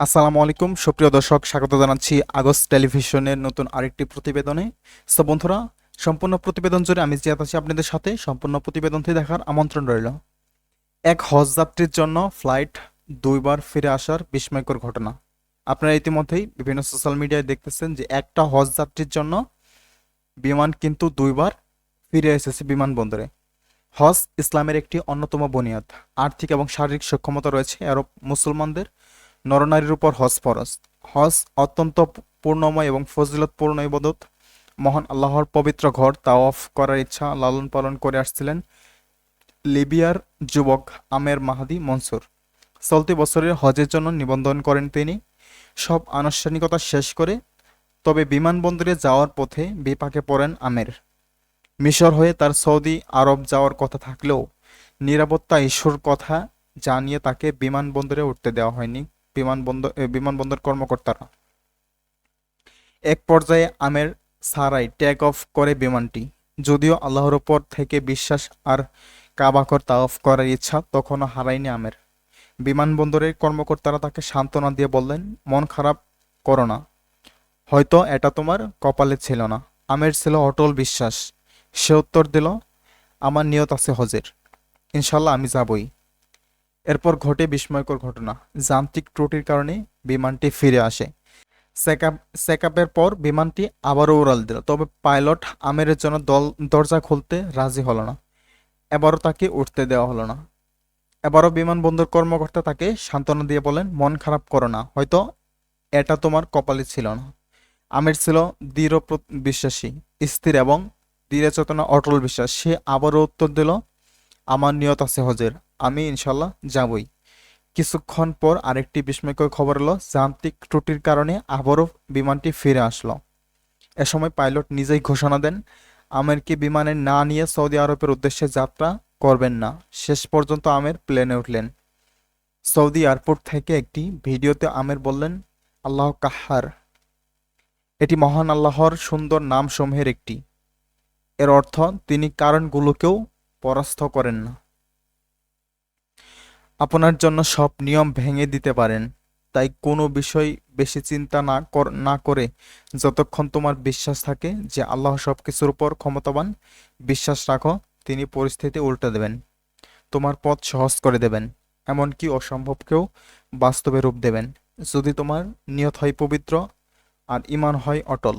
আসসালামু আলাইকুম। সুপ্রিয় দর্শক, স্বাগত জানাচ্ছি আগস্ট টেলিভিশনের নতুন আরেকটি প্রতিবেদনে। সো বন্ধুরা, সম্পূর্ণ প্রতিবেদন জুড়ে আমি জিয়াত আছি আপনাদের সাথে। সম্পূর্ণ প্রতিবেদনটি দেখার আমন্ত্রণ রইল। এক হজ যাত্রীর জন্য ফ্লাইট দুইবার ফিরে আসার বিস্ময়কর ঘটনা। আপনারা ইতিমধ্যেই বিভিন্ন সোশ্যাল মিডিয়ায় দেখতেছেন যে একটা হজ যাত্রীর জন্য বিমান কিন্তু দুইবার ফিরে এসেছে বিমানবন্দরে। হজ ইসলামের একটি অন্যতম বুনিয়াদ। আর্থিক এবং শারীরিক সক্ষমতা রয়েছে আরব মুসলমানদের। নরনারীর উপর হজ ফরজ হজ অত্যন্ত পূর্ণময় এবং ফজিলতপূর্ণ ইবাদত। মহান আল্লাহর পবিত্র ঘর তাওয়াফ করার ইচ্ছা লালন পালন করে আসছিলেন লিবিয়ার যুবক আমের মাহাদি মনসুর। চলতি বছরের হজের জন্য নিবন্ধন করেন তিনি। সব আনুষ্ঠানিকতা শেষ করে তবে বিমানবন্দরে যাওয়ার পথে বিপাকে পড়েন আমের। মিশর হয়ে তার সৌদি আরব যাওয়ার কথা থাকলেও নিরাপত্তা ইস্যুর কথা জানিয়ে তাকে বিমানবন্দরে উঠতে দেওয়া হয়নি। বিমানবন্দর বিমানবন্দর কর্মকর্তারা। এক পর্যায়ে আমের সারাই টেক অফ করে বিমানটি। যদিও আল্লাহর উপর থেকে বিশ্বাস আর কাবাকর তাওয়াফ করার ইচ্ছা তখনও হারায়নি আমের। বিমানবন্দরের কর্মকর্তারা তাকে সান্ত্বনা দিয়ে বললেন, মন খারাপ করো না। হয়তো এটা তোমার কপালে ছিল না। আমের ছিল অটল বিশ্বাস। সে উত্তর দিল, আমার নিয়ত আছে হজের। ইনশাল্লাহ আমি যাবই। এরপর ঘটে বিস্ময়কর ঘটনা। যান্ত্রিক ত্রুটির কারণে বিমানটি ফিরে আসে। চেকআপ, চেকআপের পর বিমানটি আবারও উড়াল দিল, তবে পাইলট আমেরের জন্য দল, দরজা খুলতে রাজি হলো না। এবারও তাকে উঠতে দেওয়া হলো না। এবারও বিমানবন্দর কর্মকর্তা তাকে সান্ত্বনা দিয়ে বলেন, মন খারাপ করো না, হয়তো এটা তোমার কপালে ছিল না। আমের ছিল দৃঢ় বিশ্বাসী, স্থির এবং দৃঢ় চেতনা অটল বিশ্বাস। সে আবারও উত্তর দিল, আমার নিয়ত আছে, হজের। আমি ইনশাল্লাহ যাবই। কিছুক্ষণ পর আরেকটি বিস্ময়কর খবর এলো, যান্ত্রিক ত্রুটির কারণে আবারও বিমানটি ফিরে আসলো। এ সময় পাইলট নিজেই ঘোষণা দেন, আমেরকে বিমানে না নিয়ে সৌদি আরবের উদ্দেশ্যে যাত্রা করবেন না। শেষ পর্যন্ত আমের প্লেনে উঠলেন। সৌদি এয়ারপোর্ট থেকে একটি ভিডিওতে আমের বললেন, আল্লাহ কাহার। এটি মহান আল্লাহর সুন্দর নামসমূহের একটি। এর অর্থ, তিনি কারণগুলোকেও পরাস্ত করেন না। আপনার জন্য সব নিয়ম ভেঙে দিতে পারেন। তাই কোনো বিষয় বেশি চিন্তা না কর না করে যতক্ষণ তোমার বিশ্বাস থাকে যে আল্লাহ সব কিছুর উপর ক্ষমতাবান, বিশ্বাস রাখো, তিনি পরিস্থিতি উল্টে দেবেন। তোমার পথ সহজ করে দেবেন, এমনকি অসম্ভবকেও বাস্তবে রূপ দেবেন। যদি তোমার নিয়ত হয় পবিত্র, আর ইমান হয় অটল।